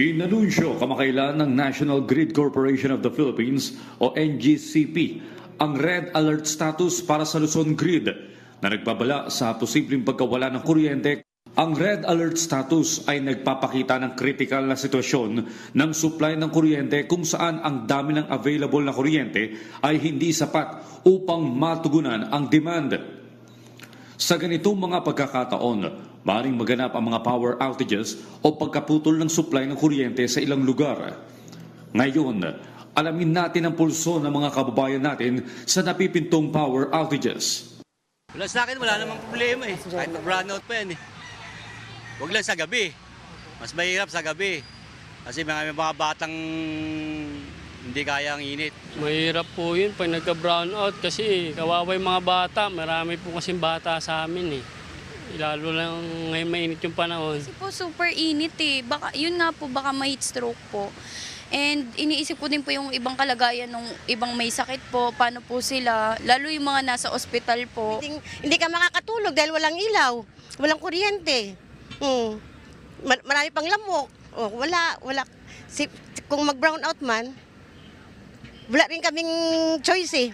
Inanunsyo kamakailan ng National Grid Corporation of the Philippines o NGCP ang red alert status para sa Luzon Grid na nagbabala sa posibleng pagkawala ng kuryente. Ang red alert status ay nagpapakita ng critical na sitwasyon ng supply ng kuryente kung saan ang dami ng available na kuryente ay hindi sapat upang matugunan ang demand. Sa ganitong mga pagkakataon, maring maganap ang mga power outages o pagkaputol ng supply ng kuryente sa ilang lugar. Ngayon, alamin natin ang pulso ng mga kababayan natin sa napipintong power outages. Wala sa akin, wala namang problema eh. Kahit brownout pa yan eh. Huwag lang sa gabi. Mas mahirap sa gabi. Kasi mga, may mga batang hindi kaya ang init. Mahirap po yun pag nagka-brown out kasi kawawa yung mga bata. Marami po kasing bata sa amin eh. Lalo lang ngayon mainit yung panahon. Kasi po super init eh. Baka, yun nga po, baka ma-heat stroke po. And iniisip ko din po yung ibang kalagayan ng ibang may sakit po, paano po sila, lalo yung mga nasa ospital po. Hindi, hindi ka makakatulog dahil walang ilaw, walang kuryente. Hmm. Ma- marami pang lamok. Oh, wala, wala. Si, kung mag-brown out man, wala rin kaming choice eh.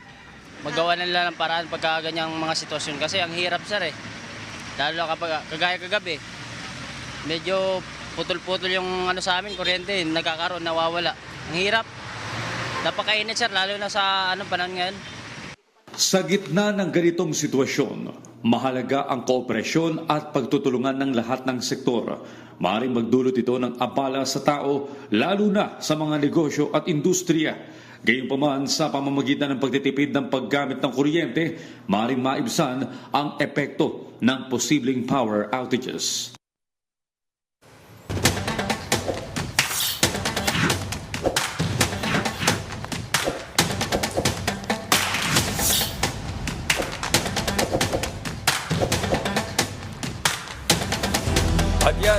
magawa na nila ng paraan pagka ganyang mga sitwasyon kasi ang hirap sir eh. Lalo kapag kagaya kagabi, medyo putol-putol yung ano sa amin, kuryente, nagkakaroon, nawawala. Ang hirap. Napakainit sir, lalo na sa anong panahon ngayon. Sa gitna ng ganitong sitwasyon, mahalaga ang kooperasyon at pagtutulungan ng lahat ng sektor. Maring magdulot ito ng abala sa tao, lalo na sa mga negosyo at industriya. Gayunpaman sa pamamagitan ng pagtitipid ng paggamit ng kuryente, maring maibsan ang epekto ng posibleng power outages. At yan,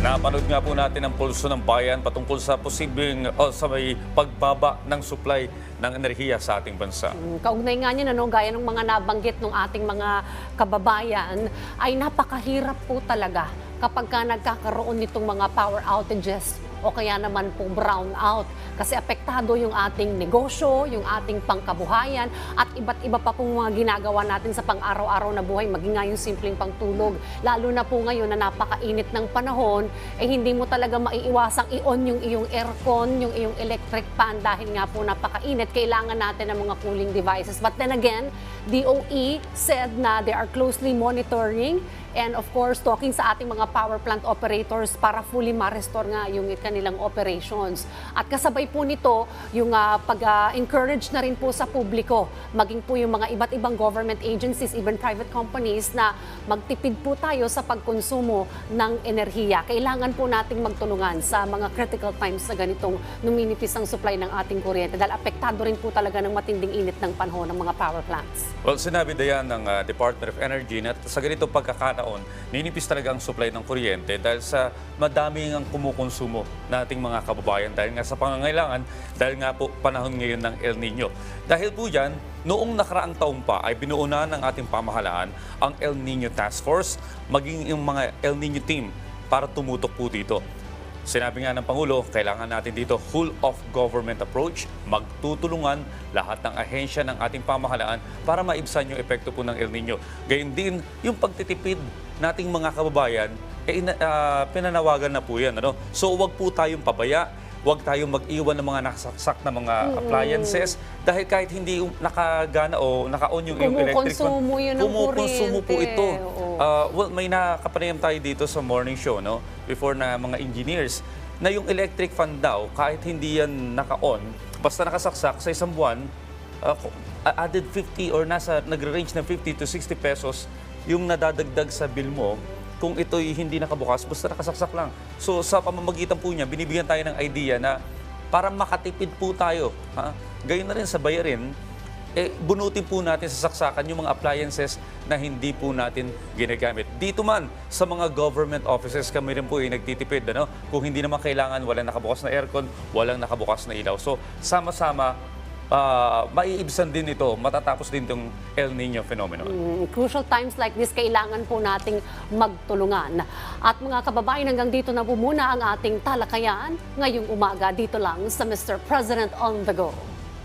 napanood nga po natin ang pulso ng bayan patungkol sa posibleng o sa may pagbaba ng supply ng enerhiya sa ating bansa. Kaugnay nga niya, ano, gaya ng mga nabanggit ng ating mga kababayan, ay napakahirap po talaga kapag ka nagkakaroon nitong mga power outages o kaya naman po brown out. Kasi apektado yung ating negosyo, yung ating pangkabuhayan, at iba't iba pa pong mga ginagawa natin sa pang-araw-araw na buhay, maging nga yung simpleng pangtulog. Lalo na po ngayon na napakainit ng panahon, eh hindi mo talaga maiiwasang i-on yung iyong aircon, yung iyong electric fan dahil nga po napakainit. Kailangan natin ng mga cooling devices. But then again, DOE said na they are closely monitoring and of course talking sa ating mga power plant operators para fully ma-restore nga yung kanilang operations. At kasabay po nito yung ah, pag-encourage na rin po sa publiko, maging po yung mga iba't ibang government agencies, even private companies na magtipid po tayo sa pagkonsumo ng enerhiya. Kailangan po nating magtulungan sa mga critical times na ganitong numinipis ang supply ng ating kuryente dahil apektado rin po talaga ng matinding init ng panahon ng mga power plants. Well, sinabi dayan ng uh, Department of Energy na sa ganito pagkakataon, ninipis talaga ang supply ng kuryente dahil sa madaming ang kumukonsumo nating mga kababayan dahil nga sa pangangailangan, dahil nga po panahon ngayon ng El Nino. Dahil po dyan, noong nakaraang taon pa ay binuo na ng ating pamahalaan ang El Nino Task Force, maging yung mga El Nino team para tumutok po dito. Sinabi nga ng Pangulo, kailangan natin dito whole of government approach, magtutulungan lahat ng ahensya ng ating pamahalaan para maibsan yung epekto po ng El Nino. Gayun din, yung pagtitipid nating mga kababayan, eh, ah, pinanawagan na po yan. Ano? So wag po tayong pabaya, wag tayong mag-iwan ng mga nakasaksak na mga appliances dahil kahit hindi nakagana o naka-on yung, yung electric fan, Kumukonsumo yun kumukonsumo po ito. Oo. Uh, well, may nakapanayam tayo dito sa morning show, no? Before na mga engineers, na yung electric fan daw, kahit hindi yan naka-on, basta nakasaksak sa isang buwan, uh, uh, added 50 or nasa, nagre-range ng 50 to 60 pesos yung nadadagdag sa bill mo kung ito'y hindi nakabukas, basta nakasaksak lang. So sa pamamagitan po niya, binibigyan tayo ng idea na para makatipid po tayo. Ha? Gayon na rin sa bayarin, eh, bunutin po natin sa saksakan yung mga appliances na hindi po natin ginagamit. Dito man, sa mga government offices, kami rin po ay nagtitipid. Ano? Kung hindi naman kailangan, walang nakabukas na aircon, walang nakabukas na ilaw. So, sama-sama, ah, maiibsan din ito, matatapos din itong El Nino phenomenon. Mm, crucial times like this, kailangan po nating magtulungan. At mga kababayan, hanggang dito na po muna ang ating talakayan ngayong umaga dito lang sa Mr. President on the Go.